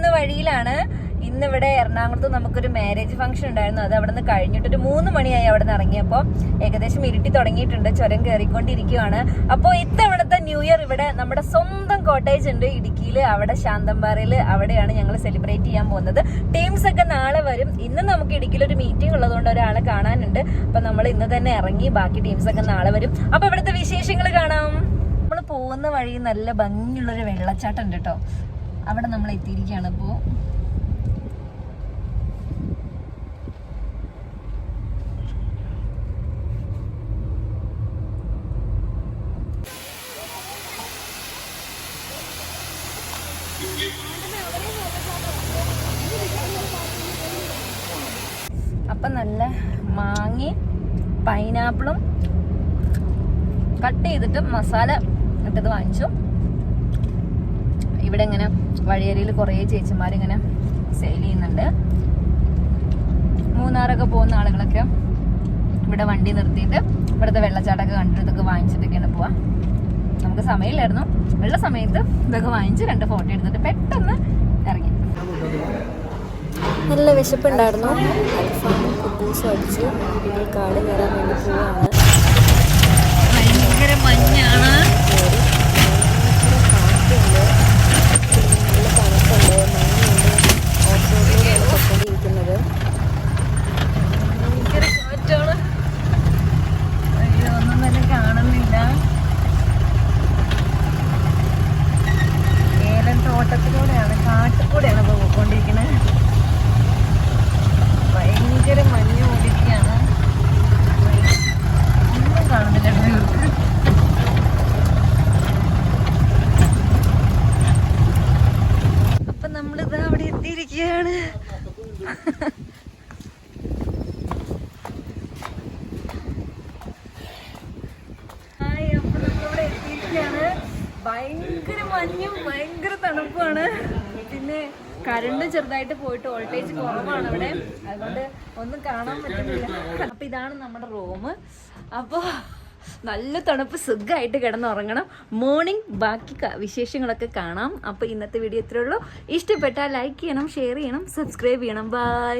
പോകുന്ന വഴിയിലാണ് ഇന്ന് ഇവിടെ എറണാകുളത്ത് നമുക്കൊരു മാരേജ് ഫംഗ്ഷൻ ഉണ്ടായിരുന്നു. അത് അവിടെ നിന്ന് കഴിഞ്ഞിട്ട് ഒരു മൂന്ന് മണിയായി അവിടെ നിന്ന് ഇറങ്ങിയപ്പോൾ. ഏകദേശം ഇരുട്ടി തുടങ്ങിയിട്ടുണ്ട്. ചുരം കയറിക്കൊണ്ടിരിക്കുകയാണ്. അപ്പോൾ ഇത്തവണത്തെ ന്യൂ ഇയർ ഇവിടെ നമ്മുടെ സ്വന്തം കോട്ടേജ് ഉണ്ട്. ഇടുക്കിയിൽ അവിടെ ശാന്തമ്പാറയിൽ അവിടെയാണ് ഞങ്ങൾ സെലിബ്രേറ്റ് ചെയ്യാൻ പോകുന്നത്. ടീംസ് ഒക്കെ നാളെ വരും. ഇന്ന് നമുക്ക് ഇടുക്കിയിൽ ഒരു മീറ്റിംഗ് ഉള്ളതുകൊണ്ട് ഒരാളെ കാണാനുണ്ട്. അപ്പൊ നമ്മൾ ഇന്ന് തന്നെ ഇറങ്ങി ബാക്കി ടീംസ് ഒക്കെ നാളെ വരും. അപ്പോൾ ഇവിടുത്തെ വിശേഷങ്ങൾ കാണാം. നമ്മൾ പോകുന്ന വഴി നല്ല ഭംഗിയുള്ളൊരു വെള്ളച്ചാട്ടം ഉണ്ട് കേട്ടോ. അവിടെ നമ്മൾ എത്തിയിരിക്കുകയാണ്. അപ്പോൾ അപ്പൊ നല്ല മാങ്ങയും പൈനാപ്പിളും കട്ട് ചെയ്തിട്ട് മസാല ഇട്ടത് വാങ്ങിച്ചു. ഇവിടെ ഇങ്ങനെ വഴിയരിയിൽ കുറേ ചേച്ചിമാരിങ്ങനെ സെയിൽ ചെയ്യുന്നുണ്ട്. മൂന്നാറൊക്കെ പോകുന്ന ആളുകളൊക്കെ ഇവിടെ വണ്ടി നിർത്തിയിട്ട് ഇവിടുത്തെ വെള്ളച്ചാട്ടമൊക്കെ കണ്ടിട്ട് ഇതൊക്കെ വാങ്ങിച്ചിട്ടൊക്കെയാണ് പോവാം. നമുക്ക് സമയമില്ലായിരുന്നു. ഉള്ള സമയത്ത് ഇതൊക്കെ വാങ്ങിച്ച് രണ്ട് ഫോട്ടോ എടുത്തിട്ട് പെട്ടെന്ന് ഇറങ്ങി. നല്ല വിശപ്പുണ്ടായിരുന്നു. അൽഫാമും കുബൂസും അടിച്ച് ഇനി കാട് കയറാൻ വേണ്ടി പോവാണ്. ഭയങ്കര മഞ്ഞാണ്. പോയിക്കൊണ്ടിരിക്കുന്നത് ഭയങ്കര മഞ്ഞ് ഓടിക്കുകയാണ് ഒന്നും കാണുന്നില്ല ഇവർക്ക്. അപ്പൊ നമ്മളിത് അവിടെ എത്തിയിരിക്കുകയാണ്. ഭയങ്കര മഞ്ഞും ഭയങ്കര തണുപ്പാണ് കരണ്ട് ചെറുതായിട്ട് പോയിട്ട് വോൾട്ടേജ് കുറവാണ് ഇവിടെ അതുകൊണ്ട് ഒന്നും കാണാൻ പറ്റുന്നില്ല. അപ്പൊ ഇതാണ് നമ്മുടെ റൂം. അപ്പോൾ നല്ല തണുപ്പ് സുഖമായിട്ട് കിടന്നുറങ്ങണം. മോർണിംഗ് ബാക്കി വിശേഷങ്ങളൊക്കെ കാണാം. അപ്പോൾ ഇന്നത്തെ വീഡിയോ ഇത്രേ ഉള്ളൂ. ഇഷ്ടപ്പെട്ടാൽ ലൈക്ക് ചെയ്യണം ഷെയർ ചെയ്യണം സബ്സ്ക്രൈബ് ചെയ്യണം. ബൈ.